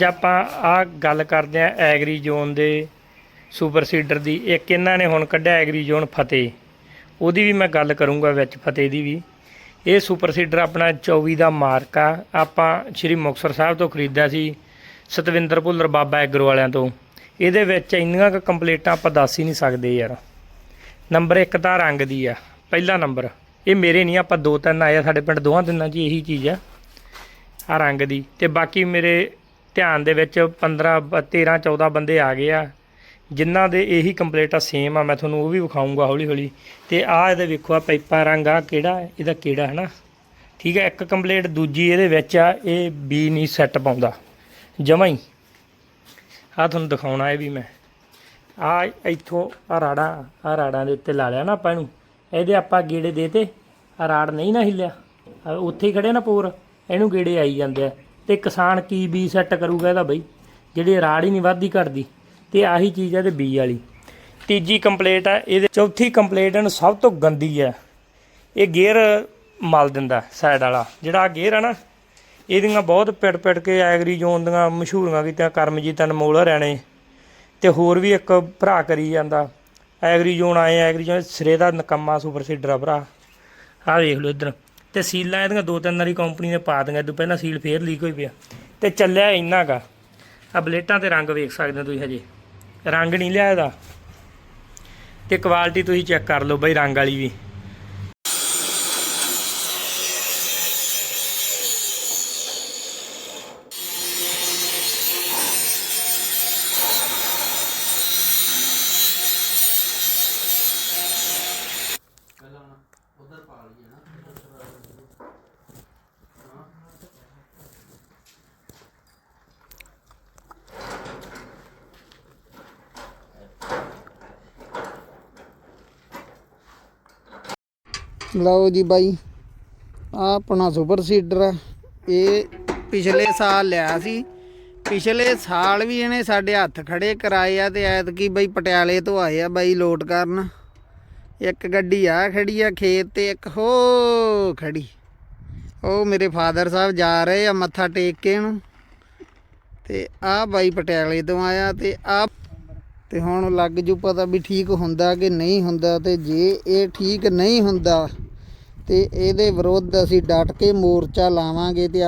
ਅੱਜ ਆਪਾਂ ਆ ਗੱਲ ਕਰਦੇ ਆ ਐਗਰੀ ਜ਼ੋਨ ਦੇ ਸੁਪਰ ਸੀਡਰ ਦੀ। ਇੱਕ ਇਹਨਾਂ ਨੇ ਹੁਣ ਕੱਢਿਆ ਐਗਰੀ ਜ਼ੋਨ ਫਤਿਹ। ਉਹਦੀ ਵੀ ਮੈਂ ਗੱਲ ਕਰੂੰਗਾ ਵਿੱਚ ਫਤਿਹ ਦੀ ਵੀ। ਇਹ ਸੁਪਰ ਸੀਡਰ ਆਪਣਾ 24 ਦਾ ਮਾਰਕ ਆ। ਆਪਾਂ ਸ਼੍ਰੀ ਮੁਕਤਸਰ ਸਾਹਿਬ ਤੋਂ ਖਰੀਦਿਆ ਸੀ ਸਤਵਿੰਦਰ ਭੁੱਲਰ ਬਾਬਾ ਐਗਰੋ ਵਾਲਿਆਂ ਤੋਂ। ਇਹਦੇ ਵਿੱਚ ਇੰਨੀਆਂ ਕੁ ਕੰਪਲੀਟਾਂ ਆਪਾਂ ਦੱਸ ਹੀ ਨਹੀਂ ਸਕਦੇ ਯਾਰ। ਨੰਬਰ 1 ਤਾਂ ਰੰਗ ਦੀ ਆ, ਪਹਿਲਾ ਨੰਬਰ। ਇਹ ਮੇਰੇ ਨਹੀਂ, ਆਪਾਂ ਦੋ ਤਿੰਨ ਆਏ ਆ, ਸਾਡੇ ਪਿੰਡ ਦੋਹਾਂ ਤਿੰਨਾਂ 'ਚ ਇਹੀ ਚੀਜ਼ ਆ। ਆ ਰੰਗ ਦੀ। ਤੇ ਬਾਕੀ ਮੇਰੇ ਧਿਆਨ ਦੇ ਵਿੱਚ 15 ਬ- 13 14 ਬੰਦੇ ਆ ਗਏ ਆ। ਜਿਨ੍ਹਾਂ ਦੇ ਇਹੀ ਕੰਪਲੀਟ ਆ ਸੇਮ ਆ, ਮੈਂ ਤੁਹਾਨੂੰ ਉਹ ਵੀ ਵਿਖਾਉਂਗਾ ਹੌਲੀ ਹੌਲੀ ਤੇ ਆ ਇਹਦੇ ਵੇਖੋ ਆ ਪਾਈਪਾਂ ਰੰਗ ਆ, ਕਿਹੜਾ? ਇਹਦਾ ਕਿਹੜਾ ਹੈ ਨਾ ਠੀਕ ਹੈ ਇੱਕ ਕੰਪਲੀਟ ਦੂਜੀ ਇਹਦੇ ਵਿੱਚ ਆ, ਇਹ ਬੀ ਨਹੀਂ ਸੈੱਟ ਪਾਉਂਦਾ। ਜਮਾਂ ਹੀ। ਆ ਤੁਹਾਨੂੰ ਦਿਖਾਉਣਾ ਇਹ ਵੀ ਮੈਂ। ਆ ਇੱਥੋਂ ਆ ਰਾੜਾ, ਆ ਰਾੜਾਂ ਦੇ ਉੱਤੇ ਲਾ ਲਿਆ ਨਾ ਆਪਾਂ ਇਹਨੂੰ। ਇਹਦੇ ਆਪਾਂ ਗੇੜੇ ਦੇਤੇ ਆ ਰਾੜ ਨਹੀਂ ਨਾ ਹਿੱਲਿਆ। ਉੱਥੇ ਹੀ ਖੜੇ ਨਾ ਪੂਰ, ਇਹਨੂੰ ਗੇੜੇ ਆਈ ਜਾਂਦੇ ਆ। ਤੇ ਕਿਸਾਨ ਕੀ ਬੀ ਸੈੱਟ ਕਰੂਗਾ ਇਹਦਾ ਬਈ? ਜਿਹੜੀ ਰਾੜ ਹੀ ਨਹੀਂ ਵੱਧਦੀ ਘਟਦੀ, ਤੇ ਆਹੀ ਚੀਜ਼ ਹੈ ਤੇ ਬੀ ਵਾਲੀ। ਤੀਜੀ ਕੰਪਲੇਟ ਹੈ ਇਹਦੇ ਚੌਥੀ ਕੰਪਲੇਟ ਇਹਨੂੰ ਸਭ ਤੋਂ ਗੰਦੀ ਹੈ ਇਹ ਗੇਅਰ ਮਲ ਦਿੰਦਾ ਸਾਈਡ ਵਾਲਾ। ਜਿਹੜਾ ਗੇਅਰ ਹੈ ਨਾ, ਇਹਦੀਆਂ ਬਹੁਤ ਪਿੜ ਪਿੜ ਕੇ ਐਗਰੀ ਜ਼ੋਨ ਦੀਆਂ ਮਸ਼ਹੂਰੀਆਂ ਕੀਤੀਆਂ, ਕਰਮਜੀਤ ਅਨਮੋਲ ਹਰਿਆਣੇ ਨੇ ਤੇ ਹੋਰ ਵੀ ਇੱਕ ਭਰਾ ਕਰੀ ਜਾਂਦਾ। ਐਗਰੀ ਜ਼ੋਨ ਆਏ, ਐਗਰੀ ਜ਼ੋਨ ਸਿਰੇ ਦਾ ਨਕੰਮਾ ਸੁਪਰ ਸੀਡਰ ਭਰਾ। ਆਹ ਵੇਖ ਲਓ ਇੱਧਰ। ਤੇ ਸੀਲਾਂ ਇਹਦੀਆਂ ਦੋ ਤਿੰਨ ਵਾਰੀ ਕੰਪਨੀ ਨੇ ਪਾ ਦਿੰਗਾ ਇਦੋਂ ਪਹਿਲਾਂ ਸੀਲ ਫੇਰ ਲੀਕ ਹੋਈ ਪਿਆ। ਤੇ ਚੱਲਿਆ ਇੰਨਾ ਗਾ ਆ। ਬਲੇਟਾਂ ਤੇ ਰੰਗ ਵੇਖ ਸਕਦੇ ਹੋ ਤੁਸੀਂ ਹਜੇ। ਰੰਗ ਨਹੀਂ ਲਿਆ ਇਹਦਾ। ਤੇ ਕੁਆਲਿਟੀ ਤੁਸੀਂ ਚੈੱਕ ਕਰ ਲਓ ਬਈ ਰੰਗ ਵਾਲੀ ਵੀ। ਲਓ ਜੀ ਬਾਈ ਆ ਆਪਣਾ ਸੁਪਰ ਸੀਡਰ ਆ। ਇਹ ਪਿਛਲੇ ਸਾਲ ਲਿਆ ਸੀ। ਪਿਛਲੇ ਸਾਲ ਵੀ ਇਹਨੇ ਸਾਡੇ ਹੱਥ ਖੜੇ ਕਰਾਏ ਆ ਤੇ ਐਤਕੀ ਬਾਈ ਪਟਿਆਲੇ ਤੋਂ ਆਏ ਆ ਬਾਈ ਲੋਟ ਕਰਨ। ਇੱਕ ਗੱਡੀ ਆ ਖੜੀ ਆ, ਖੇਤ ਤੇ ਇੱਕ ਹੋ ਖੜੀ। ਉਹ ਮੇਰੇ ਫਾਦਰ ਸਾਹਿਬ ਜਾ ਰਹੇ ਆ ਮੱਥਾ ਟੇਕ ਕੇ ਇਹਨੂੰ। ਤੇ ਆ ਬਾਈ ਪਟਿਆਲੇ ਤੋਂ ਆਇਆ ਤੇ ਆ ਤੇ ਹੁਣ ਲੱਗ ਜੂ ਪਤਾ ਵੀ ਠੀਕ ਹੁੰਦਾ ਕਿ ਨਹੀਂ ਹੁੰਦਾ ਤੇ ਜੇ ਇਹ ਠੀਕ ਨਹੀਂ ਹੁੰਦਾ ਤੇ ਇਹਦੇ ਵਿਰੁੱਧ ਅਸੀਂ ਡਟ ਕੇ ਮੋਰਚਾ ਲਾਵਾਂਗੇ ਤੇ